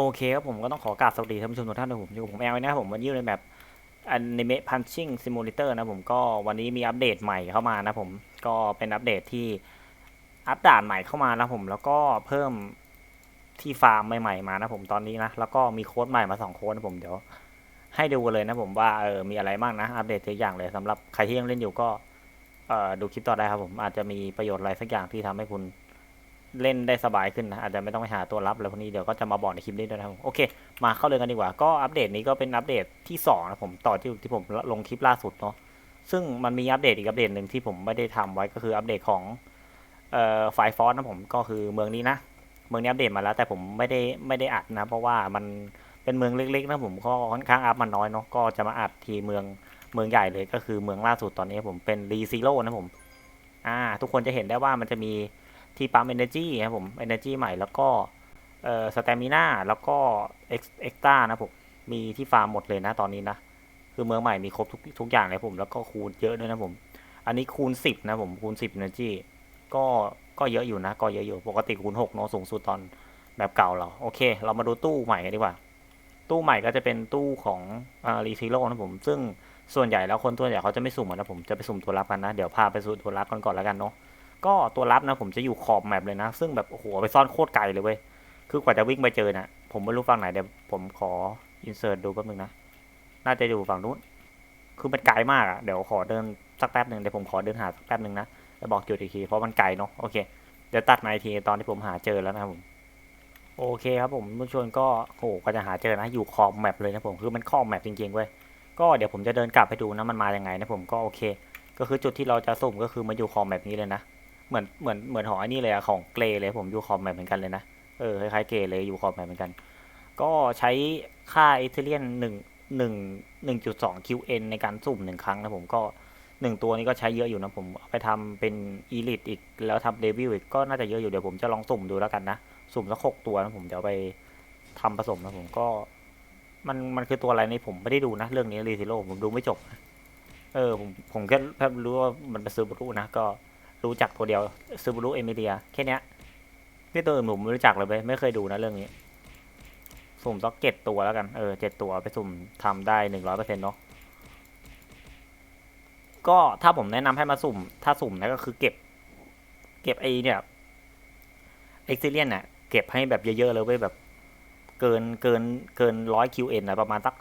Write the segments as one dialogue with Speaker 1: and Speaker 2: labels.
Speaker 1: โอเคครับผมก็ต้องขอกราบสวัสดีท่านผู้ชมทุกท่านนะผมอยู่กับผมแอลนะครับผมวันนี้อยู่ในแบบ Anime Punching Simulator นะผมก็วันนี้มีอัปเดตใหม่เข้ามานะผมก็เป็นอัปเดตที่อัปดานใหม่เข้ามานะผมแล้วก็เพิ่มที่ฟาร์มใหม่ๆมานะผมตอนนี้นะแล้วก็มีโค้ดใหม่มาสองโค้ดนะผมเดี๋ยวให้ดูกันเลยนะผมว่าเออมีอะไรบ้างนะอัปเดตทุกอย่างเลยสำหรับใครที่ยังเล่นอยู่ก็เออดูคลิปต่อได้ครับผมอาจจะมีประโยชน์อะไรสักอย่างที่ทำให้คุณ เล่นได้สบายขึ้นนะอาจจะไม่ต้องไปหาตัวรับอะไรพวกนี้เดี๋ยวก็จะมาบอกในคลิปนี้ด้วยนะครับโอเค มาเข้าเลยกันดีกว่า ก็อัปเดตนี้ก็เป็นอัปเดตที่สองนะผมต่อที่ที่ผมลงคลิปล่าสุดเนาะซึ่งมันมีอัปเดตอีกอัปเดตหนึ่งที่ผมไม่ได้ทำไว้ก็คืออัปเดตของเอ่อไฟฟอสนะผมก็คือเมืองนี้นะเมืองนี้อัปเดตมาแล้ว แต่ผมไม่ได้ไม่ได้อัดนะ เพราะว่ามันเป็นเมืองเล็กๆนะผมก็ค่อนข้างอัพมันน้อยเนาะก็จะมาอัดทีเมืองเมืองใหญ่เลยก็คือเมืองล่าสุดตอนนี้ผมเป็นรีซีโร่นะผมอ่าทุกคนจะเห็นได้ว่ามันจะมี ที่ปั๊ม Energy ครับผม Energy ใหม่แล้วก็เอ่อสเตมิน่าแล้วก็เอ็กเอ็กต้านะผมมีที่ฟาร์มหมดเลยนะตอนนี้นะ คือเมืองใหม่มีครบทุกทุกอย่างเลยผม แล้วก็คูณเยอะด้วยนะผม อันนี้คูณ 10 นะผมคูณ 10 Energy ก็ก็เยอะอยู่นะ ก็เยอะอยู่ปกติคูณ6เนาะสูงสุดตอนแบบเก่าเรา โอเค เรามาดูตู้ใหม่กันดีกว่า ตู้ใหม่ก็จะเป็นตู้ของอ่ารีซิโร่นะผม ซึ่งส่วนใหญ่แล้วคนตัวใหญ่เขาจะไม่สุ่มนะผมจะไปสุ่มตัวรับกันนะ เดี๋ยวพาไปสุ่มตัวรับกันก่อนแล้วกันเนาะ ก็ตัวรับนะผมจะอยู่ขอบแมปเลยนะ ซึ่งแบบโอ้โหไปซ่อนโคตรไกลเลยเว้ย คือกว่าจะวิ่งไปเจอนะ่ะผมไม่รู้ฝั่งไหนเดี๋ยวผมขออินเสิร์ตดูแป๊บนึงนะ น่าจะอยู่ฝั่งนู้น คือมันไกลมากอะ่ะเดี๋ยวขอเดินสักแป๊บหนึ่งเดี๋ยวผมขอเดินหาสักแป๊บหนึ่งนะแล้วบอกจุดอีกทีเพราะมันไกลเนาะโอเค เดี๋ยวตัดมาอีกทีตอนที่ผมหาเจอแล้วนะผมโอเคครับผมผู้ชมก็โอ้โหก็จะหาเจอนะอยู่ขอบแมปเลยนะผมคือมันขอบแมปจริงๆเว้ยก็เดี๋ยวผมจะเดินกลับไปดูนะมันมาอยังไงนะผมก็โอเค ก็คือจุดที่เราจะสุ่มก็คือมาอยู่ขอบแมปนี้เลยนะ เหมือนเหมือนเหมือนหอไอ้นี่เลยอะของเกรเลยผมอยู่ขอบแมปเหมือนกันเลยนะเออคล้ายๆเกรเลยอยู่ขอบแมปเหมือนกัน ก็ใช้ค่าเอเทเลียนหนึ่งหนึ่งหนึ่งจุดสอง QN ในการสุ่มหนึ่งครั้งนะผมก็หนึ่งตัวนี้ก็ใช้เยอะอยู่นะผมเอาไปทำเป็นอีลิทอีกแล้วทำเดวิลอีกก็น่าจะเยอะอยู่เดี๋ยวผมจะลองสุ่มดูแล้วกันนะ สุ่มสักหกตัวนะผมเดี๋ยวไปทำผสมนะผมก็ มันมันคือตัวอะไรนี่ผมไม่ได้ดูนะ เรื่องนี้รีซิโร่ผมดูไม่จบ เออ ผมผมแค่แค่รู้ว่ามันเป็นซูบรุนะก็ รู้จักตัวเดียวซูบูรุเอมิเลียแค่นี้ยพี่ตัวอื่นผมไม่รู้จักเลยเว้ยไม่เคยดูนะเรื่องนี้ สุ่มสักเจ็ดตัวแล้วกัน เออเจ็ดตัวไปสุ่มทำได้หนึ่งร้อยเปอร์เซ็นต์เนาะก็ถ้าผมแนะนำให้มาสุ่ม ถ้าสุ่มนะก็คือเก็บ เก็บไอเนี่ยเอ็กซิเลียนเนี่ยเก็บให้แบบเยอะๆเลยเว้ยแบบ เกินเกินเกินร้อยคิวเอ็นนะประมาณสัก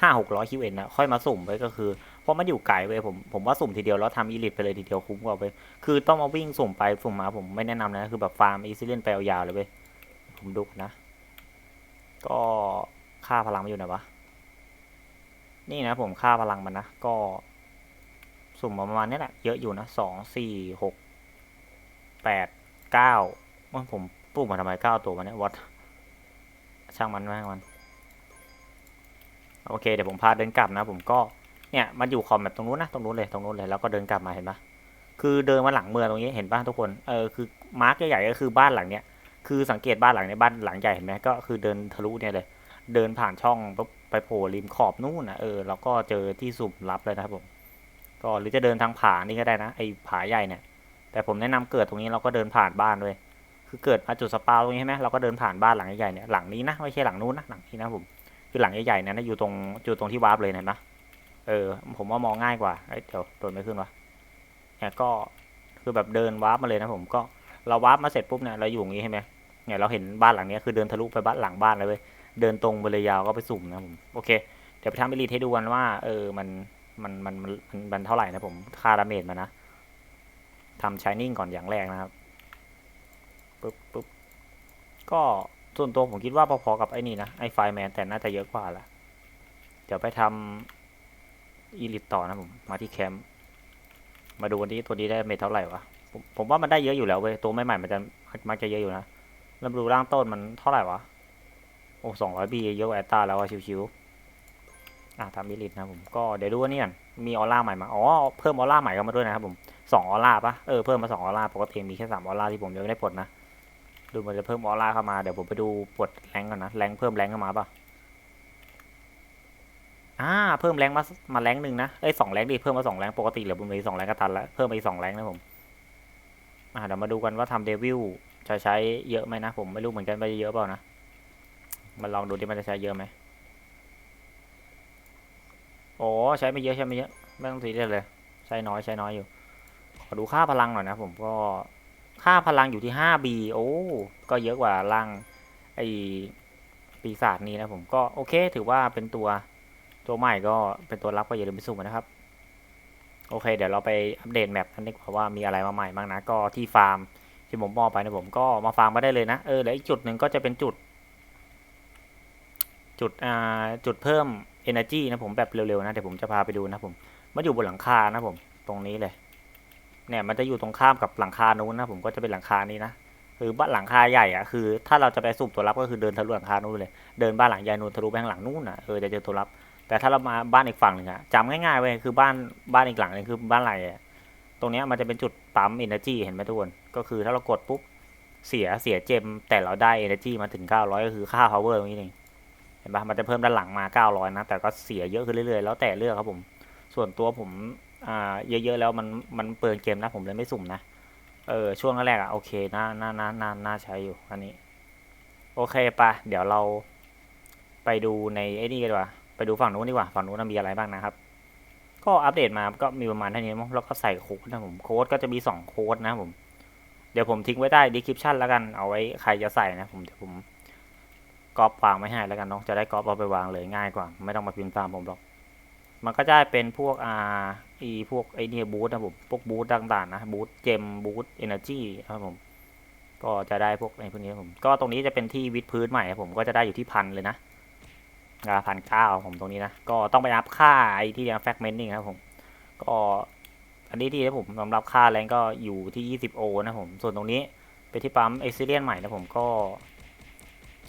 Speaker 1: ห้าหกร้อยคิวเอ็นนะค่อยมาสุ่มไว้ก็คือ เพราะมันอยู่ไกลเว้ยผมผมว่าสุ่มทีเดียวแล้วทำอีลิทไปเลยทีเดียวคุ้มกว่าเว้ยคือต้องมาวิ่งสุ่มไปสุ่มมาผมไม่แนะนำนะคือแบบฟาร์มอีซิเลียนไปยาวเลยเว้ยผมดูนะ ก็ค่าพลังมันอยู่ไหนวะนี่นะผมค่าพลังมันนะก็สุ่มประมาณนี้แหละเยอะอยู่นะสองสี่หกแปดเก้าว่าผมปลูกมาทำไมเก้าตัวมันเนี่ยวัดช่างมันแม่งมัน โอเคเดี๋ยวผมพาเดินกลับนะ ผมก็เนี่ยมันอยู่คอมแบบตรงนู้นนะตรงนู้นเลยตรงนู้นเลยแล้วก็เดินกลับมาเห็นปะคือเดินมาหลังเมืองตรงนี้เห็นปะทุกคนเออคือมาร์กใหญ่ๆก็คือบ้านหลังเนี้ยคือสังเกตบ้านหลังเนี้ยบ้านหลังใหญ่เห็นไหมก็คือเดินทะลุเนี่ยเลย เดินผ่านช่องไปโผล่ริมขอบนู่นนะเออแล้วก็เจอที่สุ่มลับเลยนะครับผมก็หรือจะเดินทางผานี่ก็ได้นะไอ้ผาใหญ่เนี่ยแต่ผมแนะนำเกิดตรงนี้เราก็เดินผ่านบ้านด้วยคือเกิดมาจุดสปาตรงนี้ใช่ไหมเราก็เดินผ่านบ้านหลังใหญ่ๆเนี่ยหลังนี้นะไม่ใช่หลังนู้นนะหลังนี้นะผม คือหลังใหญ่ๆเนี่ยนอยู่ตรงอยู่ตรงที่วาร์ปเลยเห็นปะเออ ผมว่ามองง่ายกว่าเเดี๋ยวโดนไม่ขึ้นวะเนี่ยก็คือแบบเดินวาร์ปมาเลยนะผมก็เราวาร์ปมาเสร็จปุ๊บเนี่ยเราอยู่อย่างนี้ใช่ไหมเนี่ยเราเห็นบ้านหลังเนี้ยคือเดินทะลุไปบ้านหลังบ้านเลยเว้ยเดินตรงไปเลยยาวก็ไปสุ่มนะผมโอเคเดี๋ยวไปทำไปรีดให้ดูกันว่า เออมันมันมันมันมันมันเท่าไหร่นะผมค่าดาเมจมานะทำชายนิ่งก่อนอย่างแรกนะครับปุ๊บปุ๊บก็ ส่วนตัวผมคิดว่าพอๆกับไอ้นี่นะไอ้ไฟแมนแต่น่าจะเยอะกว่าละเดี๋ยวไปทำอีลิตต่อนะผมมาที่แคมป์มาดูวันนี้ตัวนี้ได้เมทเท่าไหร่วะผมผมว่ามันได้เยอะอยู่แล้วเว้ยตัวใหม่ๆมันจะมักจะเยอะอยู่นะแล้วมดูร่างต้นมันเท่าไหร่วะโอ้สองร้อยบีเยอะแอตตาแล้วอะชิวๆอะทำอีลิตนะผมก็เดี๋ยวดูว่านี่กันมีออร่าใหม่มาอ๋อเพิ่มออร่าใหม่เข้ามาด้วยนะครับผมสองออร่าปะเออเพิ่มมาสองออร่าปกติมีแค่สามออร่าที่ผมยังไม่ได้ปลดนะ ดูมันจะเพิ่มออร่าเข้ามา เดี๋ยวผมไปดูปลดแรงก่อนนะ แรงเพิ่มแรงเข้ามาปะอ่า เพิ่มแรงมา มาแรงหนึ่งนะ เอ้ยสองแรงดิ เพิ่มมาสองแรงปกติเหลือบนเวทีสองแรงก็ทันล้วเพิ่มไปสองแรงนะผม อ่า เดี๋ยวมาดูกันว่าทำเดวิลจะใช้เยอะไหมนะ ผมไม่รู้เหมือนกันว่าจะเยอะเปล่านะมันลองดูดิมันจะใช้เยอะไหมโอ้ใช้ไม่เยอะใช้ไม่เยอะ ไม่ต้องซีเรียสเลย ใช้น้อยใช้น้อยอยู่ ขอดูค่าพลังหน่อยนะผมก็ ค่าพลังอยู่ที่ 5B โอ้ก็เยอะกว่าร่างไอปีศาจนี้นะผมก็โอเค ถือว่าเป็นตัวตัวใหม่ก็เป็นตัวรับก็อย่าลืมไปสุ่มนะครับ โอเค เดี๋ยวเราไปอัปเดตแมปกันดีกว่าว่ามีอะไรมาใหม่บ้างนะ ก็ที่ฟาร์มที่ผมมอบไปนะผมก็มาฟาร์มมาได้เลยนะเออแล้วอีกจุดหนึ่งก็จะเป็นจุด จุดอ่าจุดเพิ่ม energy นะผมแบบเร็วๆนะเดี๋ยวผมจะพาไปดูนะผมมันอยู่บนหลังคานะผมตรงนี้เลย เนี่ยมันจะอยู่ตรงข้ามกับหลังคานู้นนะผมก็จะเป็นหลังคานี้นะคือบ้านหลังคาใหญ่อะคือ ถ้าเราจะไปสูบตัวรับก็คือเดินทะลุหลังคานู้นเลยเดินบ้านหลังใหญ่นู้นทะลุไปข้างหลังนู้นอะเออจะเจอตัวรับ แต่ถ้าเรามาบ้านอีกฝั่งหนึ่งอะจำง่ายๆเว้ยคือบ้านบ้านอีกหลังนึงคือบ้านไหลอะตรงเนี้ยมันจะเป็นจุดปั๊ม energy เห็นไหมทุกคนก็คือถ้าเรากดปุ๊บเสียเสียเจม แต่เราได้ energy มาถึง 900 ก็คือค่า power ตรงนี้เองเห็นปะมันจะเพิ่มด้านหลังมา 900 นะ แต่ก็เสียเยอะขึ้นเรื่อยๆ แล้วแต่เลือกครับผม ส่วนตัวผม อ่าเยอะๆแล้วมันมันเปลืองเกมนะผมเลยไม่สุ่มนะเออช่วงแรกๆอะโอเคน่าน่าน่าน่าน่าใช้อยู่อันนี้ โอเคปะเดี๋ยวเราไปดูในไอ้นี่กันดีกว่าไปดูฝั่งนู้นดีกว่าฝั่งนู้นมีอะไรบ้างนะครับ ก็อัปเดตมาก็มีประมาณเท่านี้มั้งแล้วก็ใส่โค้ดนะผมโค้ดก็จะมีสองโค้ดนะผมเดี๋ยวผมทิ้งไว้ใต้ดีคริปชันแล้วกันเอาไว้ใครจะใส่นะผมเดี๋ยวผมก๊อปวางไว้ให้แล้วกันเนาะจะได้ก๊อปเอาไปวางเลยง่ายกว่า ไม่ต้องมาพิมพ์ตามผมหรอก มันก็จะเป็นพวกอ่าอีพวกไอเนี่ยบูธนะผมพวกบูธต่างๆนะบูธเจมบูธเอเนอร์จีครับผมก็จะได้พวกไอพวกนี้ผมก็ตรงนี้จะเป็นที่วิดพื้นใหม่ครับผมก็จะได้อยู่ที่พันเลยนะพันเก้าผมตรงนี้นะก็ต้องไปอัพค่าไอที่เรียกแฟกเมนต์นี่ครับผมก็อันนี้ที่ผมสำหรับค่าแรงก็อยู่ที่ 20 โอนะผม ส่วนตรงนี้เป็นที่ปั๊มเอ็กซิเลียนใหม่นะผมก็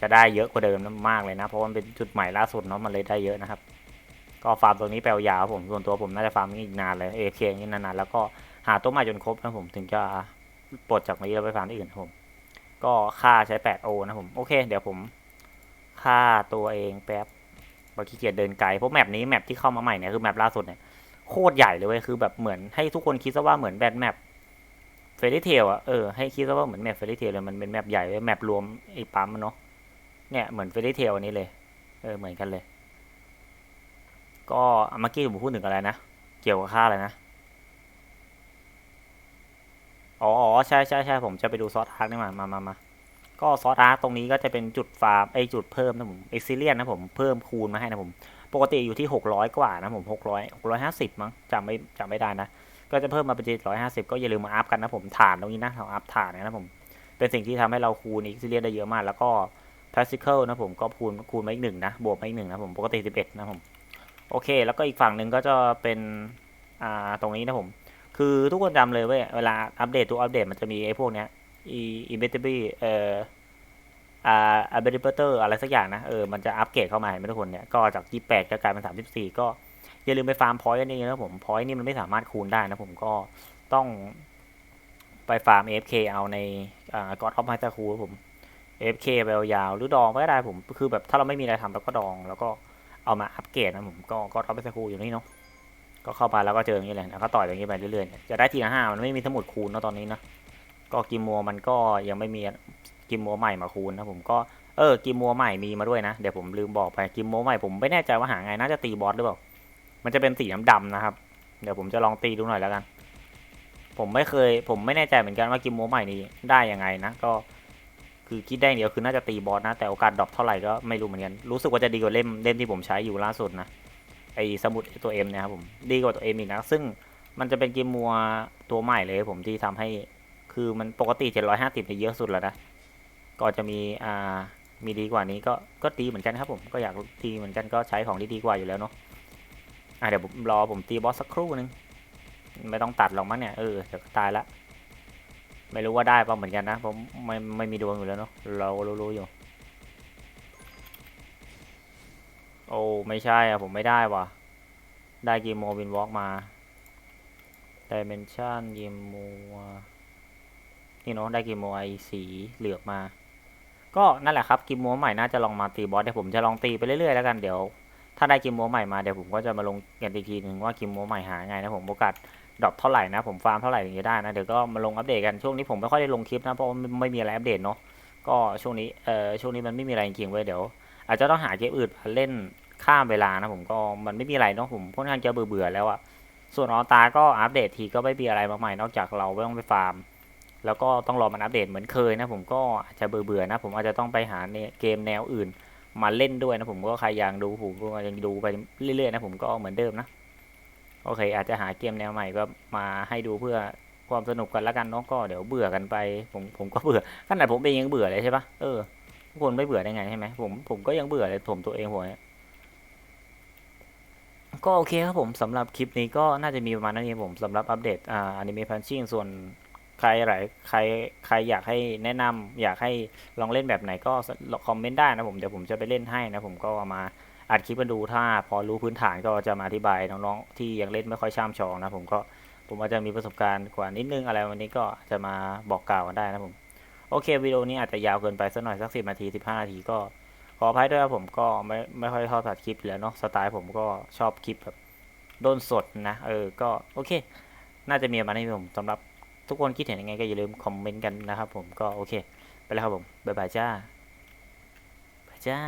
Speaker 1: จะได้เยอะกว่าเดิมนะมากเลยนะ เพราะว่ามันเป็นจุดใหม่ล่าสุดเนาะมันเลยได้เยอะนะครับ ก็ฟาร์มตรงนี้แปลยาวผมส่วนตัวผมน่าจะฟาร์มนี้อีกนานเลยเอเคนี่นานๆแล้วก็หาตัวใหม่จนครบนะผมถึงจะปลดจากนี้แล้วไปฟาร์มที่อื่นผม ก็ค่าใช้8โอนะผม โอเค เดี๋ยวผมค่าตัวเองแป๊บเมื่อกี้เกียจเดินไกลเพราะแมปนี้แมปที่เข้ามาใหม่เนี่ยคือแมปล่าสุดเนี่ยโคตรใหญ่เลยเว้ยคือแบบเหมือนให้ทุกคนคิดซะว่าเหมือนแบทแมปเฟรดี้เทลอะเออให้คิดซะว่าเหมือนแมปเฟรดี้เทลเลยมันเป็นแมปใหญ่เว้ยแมปรวมไอ้ปั๊มมันเนาะเนี่ยเหมือนเฟรดี้เทลอันนี้เลยเออเหมือนกันเลย ก็เมื่อกี้ผมพูดถึงอะไรนะ เกี่ยวกับค่าอะไรนะ อ๋อใช่ใช่ใช่ผมจะไปดูซอสอาร์คนี่มามามามาก็ซอสอาร์คตรงนี้ก็จะเป็นจุดฟาร์มไอจุดเพิ่มนะผมเอ็กซิเลียนนะผมเพิ่มคูณมาให้นะผม ปกติอยู่ที่ 600 กว่านะผม600 650 มั้งจำไม่จำไม่ได้นะ ก็จะเพิ่มมาเป็น750 ก็อย่าลืมมาอัพกันนะผมฐานตรงนี้นะเราอัพฐานนะผมเป็นสิ่งที่ทำให้เราคูณเอ็กซิเลียนได้เยอะมาก แล้วก็ practical นะผมก็คูณคูณมาอีกหนึ่งนะบวกมาอีกหนึ่งนะผมปกติ11นะผม โอเค แล้วก็อีกฝั่งหนึ่งก็จะเป็นอ่าตรงนี้นะผม คือทุกคนจำเลยเว้ยเวลาอัปเดตตัวอัปเดตมันจะมีไอ้พวกเนี้ยอีอิเบตบีเอ่ออ่าอัปเดตเตอร์อะไรสักอย่างนะเออมันจะอัปเกรดเข้ามาเห็นไหมทุกคนเนี่ยก็จาก 28 ก็กลายเป็น 34 ก็อย่าลืมไปฟาร์มพอยต์นเองนะผมพอยต์นี่มันไม่สามารถคูณได้นะผมก็ต้องไปฟาร์ม AFK เอาในอ่า God of Master คูผม AFK ไปยาวๆหรือดองก็ได้ผม คือแบบถ้าเราไม่มีอะไรทำเราก็ดองแล้วก็ เอามาอัปเกรดนะผมก็ God of Master คูอยู่นี่เนาะก็เข้าไปแล้วก็เจออย่างนี้เลยแล้วก็ต่อยอย่างนี้ไปเรื่อยๆจะได้ทีละห้ามันไม่มีสมุดคูณเนาะตอนนี้นะก็กิมมัวมันก็ยังไม่มีกิมมัวใหม่มาคูณนะผมก็เออกิมมัวใหม่มีมาด้วยนะเดี๋ยวผมลืมบอกไปกิมมัวใหม่ผมไม่แน่ใจว่าหาไงน่าจะตีบอสหรือเปล่ามันจะเป็นสีน้ำดำนะครับ เดี๋ยวผมจะลองตีดูหน่อยแล้วกัน ผมไม่เคย ผมไม่แน่ใจเหมือนกันว่ากิมมัวใหม่นี้ได้ยังไงนะ ก็ คือคิดได้อย่างเดียวคือน่าจะตีบอสนะ แต่โอกาสดรอปเท่าไหร่ก็ไม่รู้เหมือนกัน รู้สึกว่าจะดีกว่าเล่มเล่มที่ผมใช้อยู่ล่าสุดนะ ไอสมุดตัวเอ็มนี่ยครับผมดีกว่าตัวเอ็มอีกนะ ซึ่งมันจะเป็นเกมมัวตัวใหม่เลยผมที่ทำให้คือมันปกติ 750เนี่ยเยอะสุดแล้วนะก็จะมีอ่ามีดีกว่านี้ก็ก็ดีเหมือนกันครับผมก็อยากดีเหมือนกันก็ใช้ของที่ดีกว่าอยู่แล้วเนาะอะเดี๋ยวผมรอผมตีบอสสักครู่นึงไม่ต้องตัดหรอกมั้งเนี่ยเออเดี๋ยวก็ตายละ ไม่รู้ว่าได้ป่ะเหมือนกันนะผมไม่ไม่มีดวงอยู่แล้วเนาะเรารู้ๆอยู่ โอ้ไม่ใช่อะผมไม่ได้ว่ะ ได้กีโมวินวอล์กมาดิเมนชันกีโมนี่เนาะได้กีโมไอสีเหลือบมา ก็นั่นแหละครับกีโมใหม่น่าจะลองมาตีบอสเดี๋ยวผมจะลองตีไปเรื่อยๆแล้วกันเดี๋ยวถ้าได้กีโมใหม่มาเดี๋ยวผมก็จะมาลงกันอีกทีหนึ่งว่ากีโมใหม่หาไงนะผมโอกาส ดรอปเท่าไหร่นะผมฟาร์มเท่าไหร่ถึงจะได้นะเดี๋ยวก็มาลงอัปเดตกันช่วงนี้ผมไม่ค่อยได้ลงคลิปนะเพราะว่าไม่มีอะไรอัปเดตเนาะก็ช่วงนี้เอ่อช่วงนี้มันไม่มีอะไรจริงๆเว้ยเดี๋ยว อาจจะต้องหาเกมอื่นมาเล่นข้ามเวลานะผมก็มันไม่มีอะไรเนาะผมค่อนข้างจะเบื่อเบื่อๆแล้วอะส่วนออตาก็อัปเดตทีก็ไม่มีอะไรมากมายนอกจากเราไม่ต้องไปฟาร์ม แล้วก็ต้องรอมันอัปเดตเหมือนเคยนะผมก็อาจจะเบื่อเบื่อๆนะผมอาจจะต้องไปหาเน่เกมแนวอื่นมาเล่นด้วยนะผมก็ใครอยากดูผมก็ยังดูไปเรื่อยๆนะผมก็เหมือนเดิมนะ โอเค อาจจะหาเกมแนวใหม่ก็มาให้ดูเพื่อความสนุกกันล้วกันเนาะก็เดี๋ยวเบื่อกันไป ผมผมก็เบื่อขนาดผมเองยังเบื่อเลยใช่ปะเออทุกคนไม่เบื่อได้ไงใช่ไหมผมผมก็ยังเบื่อเลยผมตัวเองผมเนี่ยก็โอเคครับผมสำหรับคลิปนี้ก็น่าจะมีประมาณนั้นเองผมสำหรับอัปเดตอ่าอนิเมะพันชิ่งส่วนใครหลายใครใครอยากให้แนะนำอยากให้ลองเล่นแบบไหนก็คอมเมนต์ได้นะผมเดี๋ยวผมจะไปเล่นให้นะผมก็เอามา อัดคลิปมาดูถ้าพอรู้พื้นฐานก็จะมาอธิบายน้องๆที่ยังเล่นไม่ค่อยช่ำชองนะผมก็ผมอาจจะมีประสบการณ์กว่านิดนึงอะไรวันนี้ก็จะมาบอกกล่าวกันได้นะผมโอเควิดีโอนี้อาจจะยาวเกินไปสักหน่อยสักสิบนาทีสิบห้านาทีก็ขออภัยด้วยครับผมก็ไม่ไม่ค่อยชอบตัดคลิปแล้วเนาะสไตล์ผมก็ชอบคลิปแบบโดนสดนะเออก็โอเค น่าจะมีมาณนี้ผมสำหรับทุกคนคิดเห็นยังไงก็อย่าลืมคอมเมนต์กันนะครับผมก็โอเค ไปแล้วครับผมบ๊ายบายจ้าบายจ้า